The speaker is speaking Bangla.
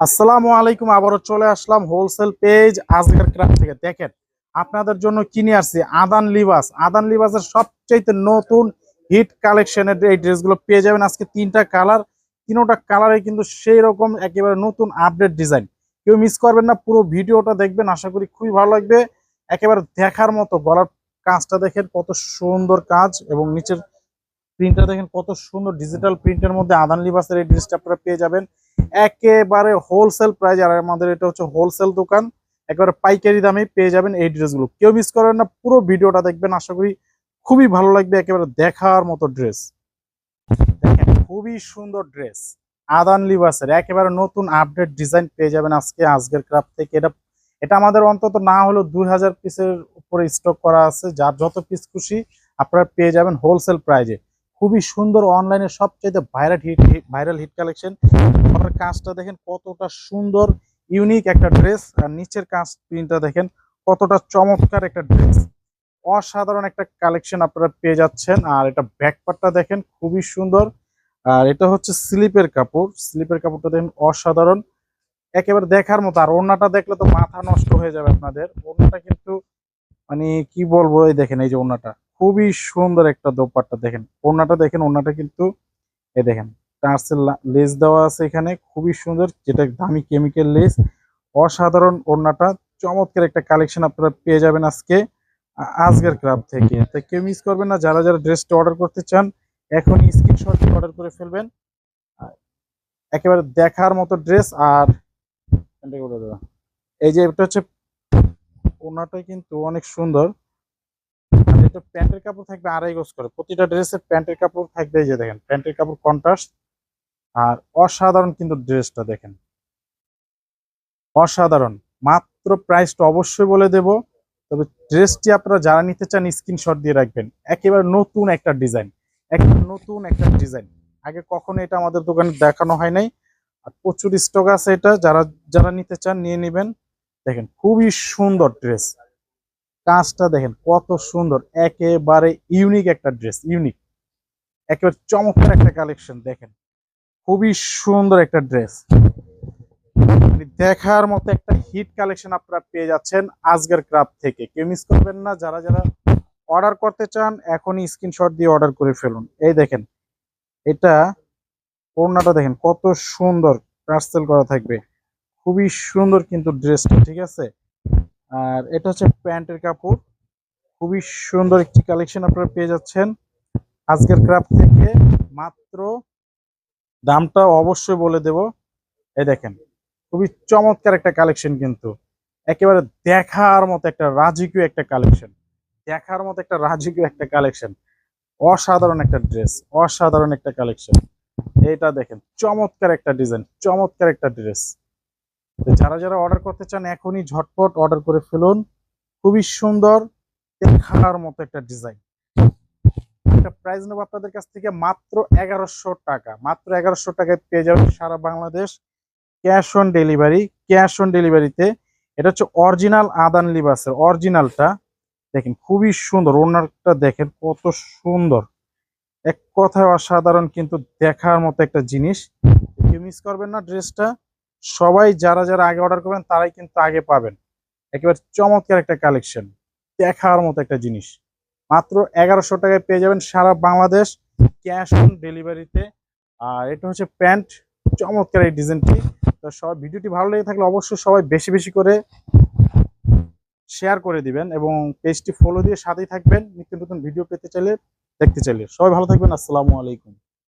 আসসালামু আলাইকুম, আবারও চলে আসলাম হোলসেল পেজ আজকের ক্রাফট থেকে। দেখেন, আপনাদের জন্য কিনে আসছি? আদান লিবাস। আদান লিবাসের সবচেয়ে নতুন হিট কালেকশনের এই ড্রেসগুলো পেয়ে যাবেন আজকে তিনটা কালার তিনোটা কালারে কিন্তু সেই রকম একেবারে নতুন আপডেট ডিজাইন কেউ মিস করবেন না, পুরো ভিডিওটা দেখবেন, আশা করি খুবই ভালো লাগবে। একেবারে দেখার মতো, গলার কাজটা দেখেন কত সুন্দর কাজ এবং নিচের প্রিন্টটা দেখেন কত সুন্দর ডিজিটাল প্রিন্টের মধ্যে আদান লিবাসের এই ড্রেসটা আপনারা পেয়ে যাবেন। একেবারে হোলসেল প্রাইস আর আমাদের এটা হচ্ছে হোলসেল দোকান। একেবারে পাইকারি দামে পেয়ে যাবেন এই ড্রেসগুলো কেউ মিস করেন না, পুরো ভিডিওটা দেখবেন। আশা করি খুবই ভালো লাগবে একেবারে দেখার মতো ড্রেস দেখেন, খুবই সুন্দর ড্রেস আদান লিবাসের, একেবারে নতুন আপডেট ডিজাইন পেয়ে যাবেন আজকে, আজকের ক্রাফট থেকে। এটা এটা আমাদের অন্তত না হলেও দুই হাজার পিসের উপরে স্টক করা আছে। যার যত পিস খুশি আপনারা পেয়ে যাবেন হোলসেল প্রাইজে খুবই সুন্দর অনলাইনে সবচেয়ে viral hit viral hit collection আপনার কাজটা দেখেন কতটা সুন্দর ইউনিক একটা ড্রেস আর নিচের কাজ প্রিন্টটা দেখেন কতটা চমৎকার একটা ড্রেস অসাধারণ একটা কালেকশন আপনারা পেয়ে যাচ্ছেন। আর এটা ব্যাকপারটা দেখেন খুবই সুন্দর। আর এটা হচ্ছে স্লিপের কাপড়। স্লিপের কাপড়টা দেখেন অসাধারণ। একেবারে দেখার মতো। আর ওড়নাটা দেখলে তো মাথা নষ্ট হয়ে যাবে আপনাদের। ওড়নাটা কিন্তু মানে কি বলব? এই দেখেন এই যে ওড়নাটা। খুবই সুন্দর একটা দোপাট্টা দেখেন। ওড়নাটা দেখেন, ওড়নাটা কিন্তু এ দেখেন, টার্সেল লেস দেওয়া আছে এখানে, খুবই সুন্দর, যেটা দামি কেমিক্যাল লেস। অসাধারণ ওড়নাটা, চমৎকার একটা কালেকশন আপনারা পেয়ে যাবেন আজকে, আজকের ক্লাব থেকে। তো কেউ মিস করবেন না, যারা যারা ড্রেসটা অর্ডার করতে চান, এখনই স্ক্রিনশট অর্ডার করে ফেলবেন। একেবারে দেখার মতো ড্রেস আর। এই যে এটা হচ্ছে, ওড়নাটা কিন্তু অনেক সুন্দর। এটা প্যান্টের কাপড় থাকবে আড়াই গজ করে। প্রতিটা ড্রেসের প্যান্টের কাপড় থাকবে এই যে দেখেন, প্যান্টের কাপড় কন্ট্রাস্ট আর অসাধারণ কিন্তু ড্রেসটা দেখেন। অসাধারণ। মাত্র প্রাইসটা অবশ্যই বলে দেব, তবে ড্রেসটি আপনারা যারা নিতে চান স্ক্রিনশট দিয়ে রাখবেন। একেবারে নতুন একটা ডিজাইন একেবারে নতুন একটা ডিজাইন আগে কখনো এটা আমাদের দোকানে দেখানো হয় নাই। আর প্রচুর স্টক আছে এটা, যারা যারা নিতে চান নিয়ে নেবেন। দেখেন, খুবই সুন্দর ড্রেস কাজটা দেখেন কত সুন্দর, একেবারে ইউনিক একটা ড্রেস ইউনিক একেবারে চমৎকার একটা কালেকশন দেখেন। খুবই সুন্দর একটা ড্রেস দেখার মতো একটা হিট কালেকশন আপনারা পেয়ে যাচ্ছেন আজকের ক্রাফট থেকে। কেউ মিস করবেন না, যারা যারা অর্ডার করতে চান, এখনই স্ক্রিনশট দিয়ে অর্ডার করে ফেলুন। এই দেখেন, এটা ওড়নাটা দেখেন, কত সুন্দর পার্সেল করা থাকবে। খুবই সুন্দর কিন্তু ড্রেসটা ঠিক আছে? আর এটা হচ্ছে প্যান্টের কাপড়। খুবই সুন্দর একটি কালেকশন আপনারা পেয়ে যাচ্ছেন। আজকের ক্রাফট থেকে মাত্র দামটা অবশ্যই বলে দেব। এই দেখেন, খুবই চমৎকার একটা কালেকশন কিন্তু। একেবারে দেখার মতো একটা রাজকীয় একটা কালেকশন। দেখার মতো একটা রাজকীয় একটা কালেকশন। অসাধারণ একটা ড্রেস, অসাধারণ একটা কালেকশন। এটা দেখেন, চমৎকার একটা ডিজাইন, চমৎকার একটা ড্রেস। যারা যারা অর্ডার করতে চান, এখনই ঝটপট অর্ডার করে ফেলুন। খুবই সুন্দর দেখার মতো একটা ডিজাইন একটা প্রাইস নেব আপনাদের কাছ থেকে মাত্র এগারোশো টাকা। মাত্র এগারোশো টাকায় পেয়ে যাবেন সারা Bangladesh cash on delivery cash on ডেলিভারিতে এটা হচ্ছে অরিজিনাল আদান লিবাসের অরিজিনালটা দেখেন, খুবই সুন্দর। ওনারটা দেখেন কত সুন্দর। এক কথায় অসাধারণ কিন্তু দেখার মতো একটা জিনিস। কেউ মিস করবেন না ড্রেসটা সবাই যারা যারা আগে অর্ডার করবেন, তারাই কিন্তু আগে পাবেন। একেবারে চমৎকার একটা কালেকশন দেখার মতো একটা জিনিস। মাত্র এগারোশো টাকায় পেয়ে যাবেন সারা বাংলাদেশ ক্যাশ অন ডেলিভারিতে আর এটা হচ্ছে প্যান্ট। চমৎকার এই ডিজাইনটি। তো সবাই ভিডিওটি ভালো লেগে থাকলে অবশ্যই সবাই বেশি বেশি করে শেয়ার করে দিবেন এবং পেজটি ফলো দিয়ে সাথেই থাকবেন। নিত্য নতুন ভিডিও পেতে চাইলে দেখতে চাইলে। সবাই ভালো থাকবেন। আসসালামু আলাইকুম।